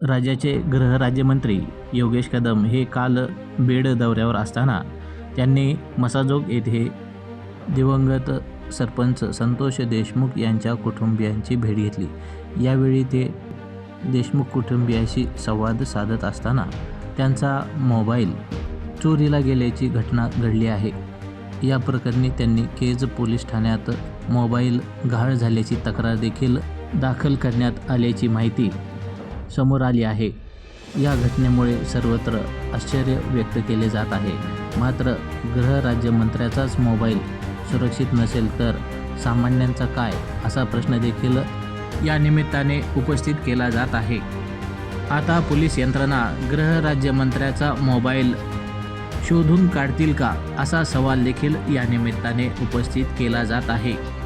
राज्याचे गृहराज्यमंत्री योगेश कदम हे काल बीड दौऱ्यावर असताना त्यांनी मसाजोग येथे दिवंगत सरपंच संतोष देशमुख यांच्या कुटुंबियांची भेट घेतली. यावेळी ते देशमुख कुटुंबियांशी संवाद साधत असताना त्यांचा मोबाईल चोरीला गेल्याची घटना घडली आहे. या प्रकरणी त्यांनी केज पोलीस ठाण्यात मोबाईल गहाळ झाल्याची तक्रार देखील दाखल करण्यात आल्याची माहिती समोर आली आहे. या घटनेमुळे सर्वत्र आश्चर्य व्यक्त केले जात आहे. मात्र गृहराज्यमंत्र्याचाच मोबाईल सुरक्षित नसेल तर सामान्यांचा काय असा प्रश्न देखील या निमित्ताने उपस्थित केला जात आहे. आता पोलीस यंत्रणा गृहराज्यमंत्र्याचा मोबाईल शोधून काढतील का असा सवाल देखील या निमित्ताने उपस्थित केला जात आहे.